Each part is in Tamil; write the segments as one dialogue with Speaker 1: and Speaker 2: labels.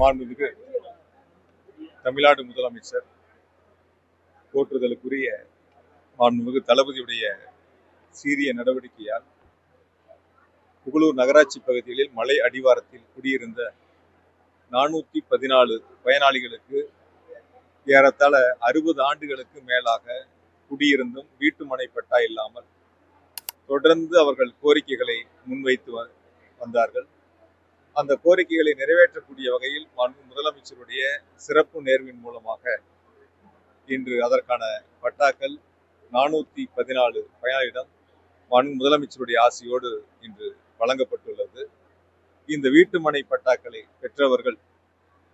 Speaker 1: மாண்புமிகு தமிழ்நாடு முதலமைச்சர் போற்றுதலுக்குரிய மாண்புமிகு தளபதியுடைய சீரிய நடவடிக்கையால் புகழூர் நகராட்சி பகுதிகளில் மலை அடிவாரத்தில் குடியிருந்த நானூற்றி பதினாலு பயனாளிகளுக்கு ஏறத்தாழ அறுபது ஆண்டுகளுக்கு மேலாக குடியிருந்தும் வீட்டு மனை பட்டா இல்லாமல் தொடர்ந்து அவர்கள் கோரிக்கைகளை முன்வைத்து வந்தார்கள். அந்த கோரிக்கைகளை நிறைவேற்றக்கூடிய வகையில் மாண்பு முதலமைச்சருடைய சிறப்பு நேர்வின் மூலமாக இன்று அதற்கான பட்டாக்கள் நானூத்தி பதினாலு பயனாளிடம் மாண்பு முதலமைச்சருடைய ஆசையோடு இன்று வழங்கப்பட்டுள்ளது. இந்த வீட்டுமனை பட்டாக்களை பெற்றவர்கள்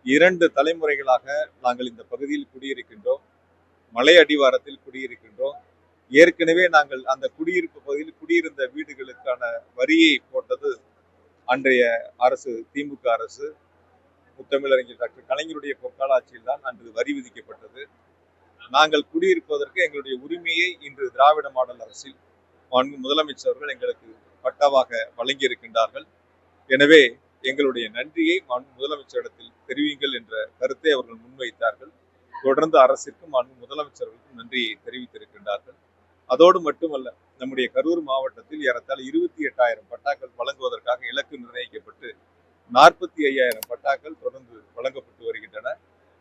Speaker 1: இரண்டு தலைமுறைகளாக நாங்கள் இந்த பகுதியில் குடியிருக்கின்றோம். மலை அடிவாரத்தில் குடியிருக்கின்றோம். ஏற்கனவே நாங்கள் அந்த குடியிருப்பு பகுதியில் குடியிருந்த வீடுகளுக்கான வரியை போட்டது அன்றைய அரசு திமுக அரசு முத்தமிழறிஞர் டாக்டர் கலைஞருடைய பொற்கால ஆட்சியில் தான் அன்று வரி விதிக்கப்பட்டது. நாங்கள் குடியிருப்பதற்கு எங்களுடைய உரிமையை இன்று திராவிட மாடல் அரசில் மாண்பு முதலமைச்சர் அவர்கள் எங்களுக்கு பட்டாவாக வழங்கியிருக்கின்றார்கள். எனவே எங்களுடைய நன்றியை மாண்பு முதலமைச்சரிடத்தில் தெரிவிங்கள் என்ற கருத்தை அவர்கள் முன்வைத்தார்கள். தொடர்ந்து அரசிற்கும் மாண்பு முதலமைச்சர்களுக்கும் நன்றியை தெரிவித்திருக்கின்றார்கள். அதோடு மட்டுமல்ல நம்முடைய கரூர் மாவட்டத்தில் ஏறத்தாழ இருபத்தி எட்டாயிரம் பட்டாக்கள் வழங்குவதற்காக இலக்கு நிர்ணயிக்கப்பட்டு நாற்பத்தி ஐயாயிரம் பட்டாக்கள் தொடர்ந்து வழங்கப்பட்டு வருகின்றன.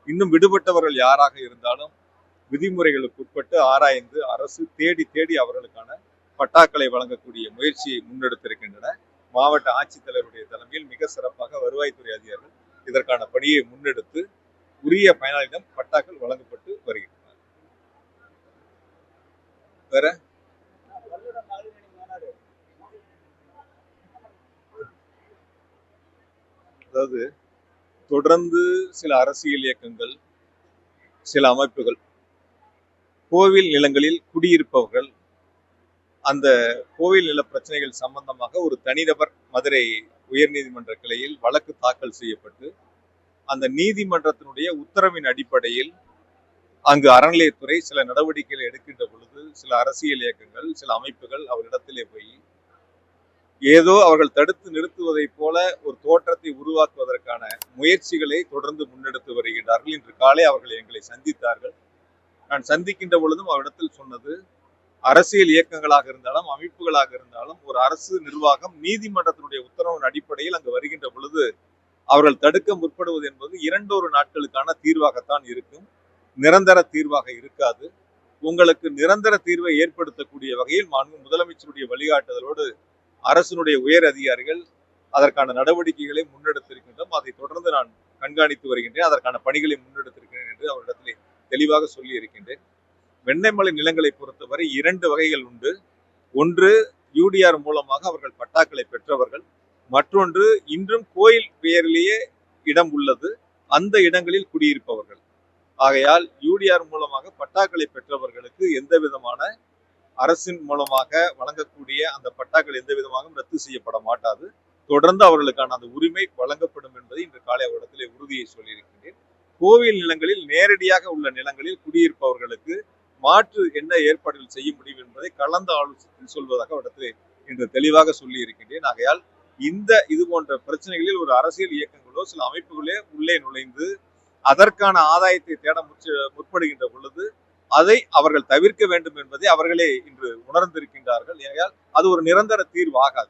Speaker 1: இன்னும் விடுபட்டவர்கள் யாராக இருந்தாலும் விதிமுறைகளுக்கு உட்பட்டு ஆராய்ந்து அரசு தேடி தேடி அவர்களுக்கான பட்டாக்களை வழங்கக்கூடிய முயற்சியை முன்னெடுத்திருக்கின்றன. மாவட்ட ஆட்சித்தலைவருடைய தலைமையில் மிக சிறப்பாக வருவாய்த்துறை அதிகாரிகள் இதற்கான பணியை முன்னெடுத்து உரிய பயனாளியிடம் பட்டாக்கள் வழங்கப்பட்டு வருகின்றன. வேற? அதாவது தொடர்ந்து சில அரசியல் இயக்கங்கள் சில அமைப்புகள் கோவில் நிலங்களில் குடியிருப்பவர்கள் அந்த கோவில் நில பிரச்சனைகள் சம்பந்தமாக ஒரு தனிநபர் மதுரை உயர்நீதிமன்ற கிளையில் வழக்கு தாக்கல் செய்யப்பட்டு அந்த நீதிமன்றத்தினுடைய உத்தரவின் அடிப்படையில் அங்கு அறநிலையத்துறை சில நடவடிக்கைகளை எடுக்கின்ற பொழுது சில அரசியல் இயக்கங்கள் சில அமைப்புகள் அவரிடத்திலே போய் ஏதோ அவர்கள் தடுத்து நிறுத்துவதைப் போல ஒரு தோற்றத்தை உருவாக்குவதற்கான முயற்சிகளை தொடர்ந்து முன்னெடுத்து வருகின்றார்கள் இன்று காலை அவர்கள் எங்களை சந்தித்தார்கள். நான் சந்திக்கின்ற பொழுதும் அவரிடத்தில் சொன்னது அரசியல் இயக்கங்களாக இருந்தாலும் அமைப்புகளாக இருந்தாலும் ஒரு அரசு நிர்வாகம் நீதிமன்றத்தினுடைய உத்தரவின் அடிப்படையில் அங்கு வருகின்ற பொழுது அவர்கள் தடுக்க முற்படுவது என்பது இரண்டொரு நாட்களுக்கான தீர்வாகத்தான் இருக்கும். நிரந்தர தீர்வாக இருக்காது. உங்களுக்கு நிரந்தர தீர்வை ஏற்படுத்தக்கூடிய வகையில் மாண்பு முதலமைச்சருடைய வழிகாட்டுதலோடு அரசினுடைய உயர் அதிகாரிகள் அதற்கான நடவடிக்கைகளை முன்னெடுத்திருக்கின்றோம். அதை தொடர்ந்து நான் கண்காணித்து வருகின்றேன். அதற்கான பணிகளை முன்னெடுத்திருக்கிறேன் என்று அவரிடத்திலே தெளிவாக சொல்லி இருக்கின்றேன். வெண்ணெய்மலை நிலங்களை பொறுத்தவரை இரண்டு வகைகள் உண்டு. ஒன்று யூடிஆர் மூலமாக அவர்கள் பட்டாக்களை பெற்றவர்கள். மற்றொன்று இன்றும் கோயில் பெயரிலேயே இடம் உள்ளது. அந்த இடங்களில் குடியிருப்பவர்கள். ஆகையால் யூடிஆர் மூலமாக பட்டாக்களை பெற்றவர்களுக்கு எந்த விதமான அரசின் மூலமாக வழங்கக்கூடிய அந்த பட்டாக்கள் எந்த விதமாகவும் ரத்து செய்யப்பட மாட்டாது. தொடர்ந்து அவர்களுக்கான அந்த உரிமை வழங்கப்படும் என்பதை இன்று காலை அவரிடத்திலே உறுதியை சொல்லியிருக்கின்றேன். கோவில் நிலங்களில் நேரடியாக உள்ள நிலங்களில் குடியிருப்பவர்களுக்கு மாற்று என்ன ஏற்பாடுகள் செய்ய முடியும் என்பதை கலந்து ஆலோசித்து சொல்வதாக அவரிடத்தில் இன்று தெளிவாக சொல்லி இருக்கின்றேன் ஆகையால் இந்த இது போன்ற பிரச்சனைகளில் ஒரு அரசியல் இயக்கங்களோ சில அமைப்புகளே உள்ளே நுழைந்து அதற்கான ஆதாயத்தை தேட முற்று- முற்படுகின்ற பொழுது அதை அவர்கள் தவிர்க்க வேண்டும் என்பதை அவர்களே இன்று உணர்ந்திருக்கின்றார்கள். ஏனால் அது ஒரு நிரந்தர தீர்வு ஆகாது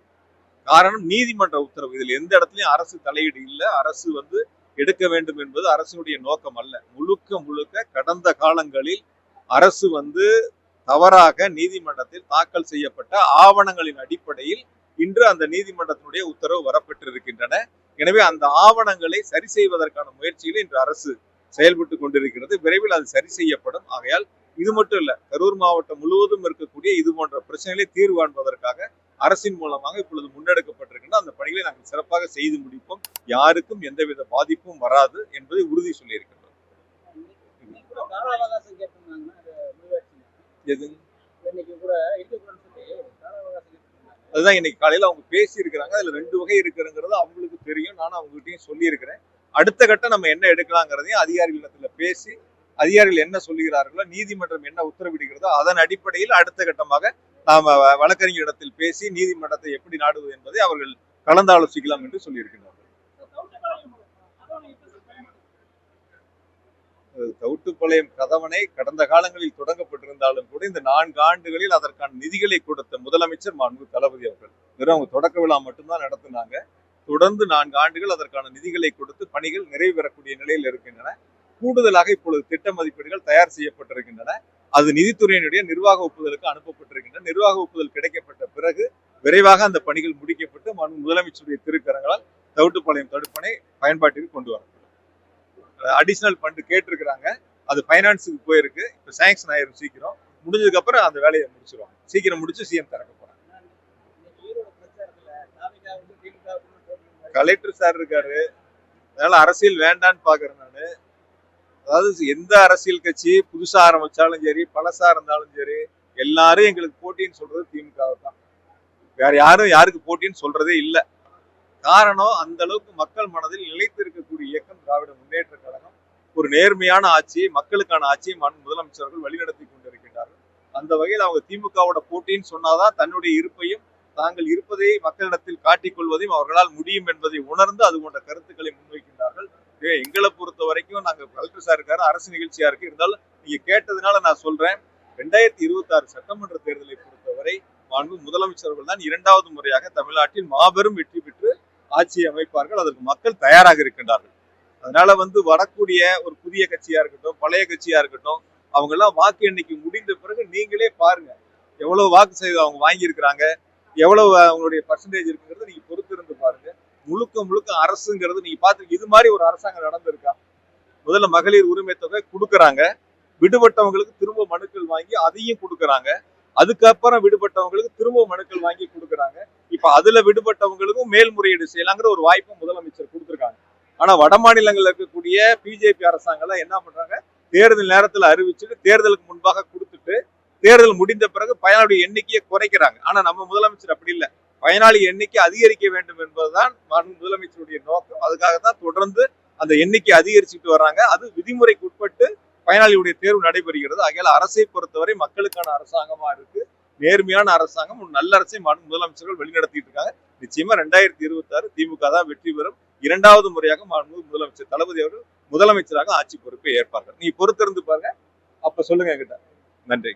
Speaker 1: காரணம் நீதிமன்ற உத்தரவு. இதில் எந்த இடத்துலையும் அரசு தலையீடு இல்லை. அரசு வந்து எடுக்க வேண்டும் என்பது அரசினுடைய நோக்கம் அல்ல. முழுக்க முழுக்க கடந்த காலங்களில் அரசு வந்து தவறாக நீதிமன்றத்தில் தாக்கல் செய்யப்பட்ட ஆவணங்களின் அடிப்படையில் இன்று அந்த நீதிமன்றத்தினுடைய உத்தரவு வரப்பெற்றிருக்கின்றன. எனவே அந்த ஆவணங்களை சரி செய்வதற்கான முயற்சியில் இன்று அரசு செயல்பட்டு கொண்டிருக்கிறது. விரைவில் அது சரி செய்யப்படும். ஆகையால் இது மட்டும் இல்ல கரூர் மாவட்டம் முழுவதும் இருக்கக்கூடிய இது போன்ற பிரச்சனைகளை தீர்வு காண்பதற்காக அரசின் மூலமாக இப்பொழுது முன்னெடுக்கப்பட்டிருக்கின்ற அந்த பணிகளை நாங்கள் சிறப்பாக செய்து முடிப்போம். யாருக்கும் எந்தவித பாதிப்பும் வராது என்பதை உறுதி சொல்லியிருக்கின்றோம். எது
Speaker 2: இன்னைக்கு கூட இருக்கக்கூடாதுன்னு சொல்லி கால அவகாசம் கேட்டிருந்தாங்க
Speaker 1: அதுதான் இன்னைக்கு காலையில அவங்க பேசி இருக்கிறாங்க அதுல ரெண்டு வகை இருக்குங்கிறது அவங்களுக்கு தெரியும். நானும் அவங்ககிட்டயும் சொல்லியிருக்கிறேன். அடுத்த கட்டம் நம்ம என்ன எடுக்கலாங்கிறதையும் அதிகாரிகளிடத்துல பேசி அதிகாரிகள் என்ன சொல்லுகிறார்களோ நீதிமன்றம் என்ன உத்தரவிடுகிறதோ அதன் அடிப்படையில் அடுத்த கட்டமாக நாம வழக்கறிஞர் வழக்கறிஞரிடத்தில் பேசி நீதிமன்றத்தை எப்படி நாடுவது என்பதை அவர்கள் கலந்தாலோசிக்கலாம் என்று சொல்லியிருக்கிறார்
Speaker 2: தவிர்க்க
Speaker 1: தவுட்டுப்பாளையம் கதவணை கடந்த காலங்களில் தொடங்கப்பட்டிருந்தாலும் கூட இந்த நான்கு ஆண்டுகளில் அதற்கான நிதிகளை கொடுத்த முதலமைச்சர் மாண்பு தளபதி அவர்கள். வெறும் அவங்க தொடக்க விழா மட்டும்தான் நடத்தினாங்க. தொடர்ந்து நான்கு ஆண்டுகள் அதற்கான நிதிகளை கொடுத்து பணிகள் நிறைவு பெறக்கூடிய நிலையில் இருக்கின்றன. கூடுதலாக இப்பொழுது திட்ட மதிப்பீடுகள் தயார் செய்யப்பட்டிருக்கின்றன. அது நிதித்துறையினுடைய நிர்வாக ஒப்புதலுக்கு அனுப்பப்பட்டிருக்கின்றன. நிர்வாக ஒப்புதல் கிடைக்கப்பட்ட பிறகு விரைவாக அந்த பணிகள் முடிக்கப்பட்டு மண் முதலமைச்சருடைய திருக்கரங்களால் தவிட்டுப்பாளையம் தடுப்பணை பயன்பாட்டிற்கு கொண்டு வரும் அடிஷ்னல் ஃபண்டு கேட்டிருக்கிறாங்க. அது ஃபைனான்ஸுக்கு போயிருக்கு. இப்போ சேங்ஷன் ஆயிரும் சீக்கிரம். முடிஞ்சதுக்கு அப்புறம் அந்த வேலையை முடிச்சிருவாங்க. சீக்கிரம் முடிச்சு சிஎம் திறக்க
Speaker 2: போகிறாங்க
Speaker 1: கலெக்டர் சார் இருக்காரு. அதனால அரசியல் வேண்டான்னு பாக்குறேன் நானு. அதாவது எந்த அரசியல் கட்சி புதுசா ஆரம்பிச்சாலும் சரி பழசா இருந்தாலும் சரி எல்லாரும் எங்களுக்கு போட்டின்னு சொல்றது திமுக தான். வேற யாரும் யாருக்கு போட்டின்னு சொல்றதே இல்லை. காரணம் அந்த அளவுக்கு மக்கள் மனதில் நிலைத்து இருக்கக்கூடிய இயக்கம் திராவிட முன்னேற்ற கழகம் ஒரு நேர்மையான ஆட்சி மக்களுக்கான ஆட்சியை முதலமைச்சர்கள் வழிநடத்தி கொண்டிருக்கின்றார்கள். அந்த வகையில் அவங்க திமுகவோட போட்டின்னு சொன்னாதான் தன்னுடைய இருப்பையும் தாங்கள் இருப்பதை மக்களிடத்தில் காட்டிக் கொள்வதையும் அவர்களால் முடியும் என்பதை உணர்ந்து அது போன்ற கருத்துக்களை முன்வைக்கின்றார்கள். எங்களை பொறுத்த வரைக்கும் நாங்க கலெக்டர் சார் இருக்காரு அரசு நிகழ்ச்சியா இருக்கு. இருந்தாலும் நீங்க கேட்டதுனால நான் சொல்றேன் ரெண்டாயிரத்தி இருபத்தி ஆறு சட்டமன்ற தேர்தலை பொறுத்தவரை மாண்பு முதலமைச்சர்கள் தான் இரண்டாவது முறையாக தமிழ்நாட்டில் மாபெரும் வெற்றி பெற்று ஆட்சியை அமைப்பார்கள். அதற்கு மக்கள் தயாராக இருக்கின்றார்கள். அதனால வந்து வரக்கூடிய ஒரு புதிய கட்சியா இருக்கட்டும் பழைய கட்சியா இருக்கட்டும் அவங்க எல்லாம் வாக்கு எண்ணிக்கை முடிந்த பிறகு நீங்களே பாருங்க எவ்வளவு வாக்கு செய்து அவங்க வாங்கியிருக்கிறாங்க எவ்வளவு அவங்களுடைய பர்சன்டேஜ் இருக்குங்கிறத நீங்க பொறுத்து இருந்து பாருங்க. முழுக்க முழுக்க அரசுங்கிறது நீங்க பாத்து இது மாதிரி ஒரு அரசாங்கம் நடந்திருக்கா? முதல்ல மகளிர் உரிமை தொகை கொடுக்கறாங்க விடுபட்டவங்களுக்கு திரும்ப மனுக்கள் வாங்கி அதையும் கொடுக்கறாங்க அதுக்கப்புறம் விடுபட்டவங்களுக்கு திரும்ப மனுக்கள் வாங்கி கொடுக்கறாங்க. இப்ப அதுல விடுபட்டவங்களுக்கும் மேல்முறையீடு செய்யலாங்கிற ஒரு வாய்ப்பு முதலமைச்சர் கொடுத்துருக்காங்க. ஆனா வட மாநிலங்கள்ல இருக்கக்கூடிய பிஜேபி அரசாங்கம் என்ன பண்றாங்க? தேர்தல் நேரத்துல அறிவிச்சுட்டு தேர்தலுக்கு முன்பாக கொடுத்துட்டு தேர்தல் முடிந்த பிறகு பயனாளிய எண்ணிக்கையை குறைக்கிறாங்க. ஆனா நம்ம முதலமைச்சர் அப்படி இல்லை. பயனாளி எண்ணிக்கை அதிகரிக்க வேண்டும் என்பதுதான் முதலமைச்சருடைய நோக்கம். அதுக்காக தான் தொடர்ந்து அந்த எண்ணிக்கை அதிகரிச்சுட்டு வர்றாங்க. அது விதிமுறைக்கு உட்பட்டு பயனாளியுடைய தேர்வு நடைபெறுகிறது. ஆகையால் அரசை பொறுத்தவரை மக்களுக்கான அரசாங்கமா இருக்கு. நேர்மையான அரசாங்கம். நல்ல அரசை முதலமைச்சர்கள் வழிநடத்திட்டு இருக்காங்க. நிச்சயமா ரெண்டாயிரத்தி இருபத்தி ஆறு திமுக தான் வெற்றி பெறும். இரண்டாவது முறையாக மாண்பு முதலமைச்சர் தளபதி அவர்கள் முதலமைச்சராக ஆட்சி பொறுப்பை ஏற்பார்கள். நீ பொறுத்திருந்து பாருங்க. அப்ப சொல்லுங்க என்கிட்ட. நன்றி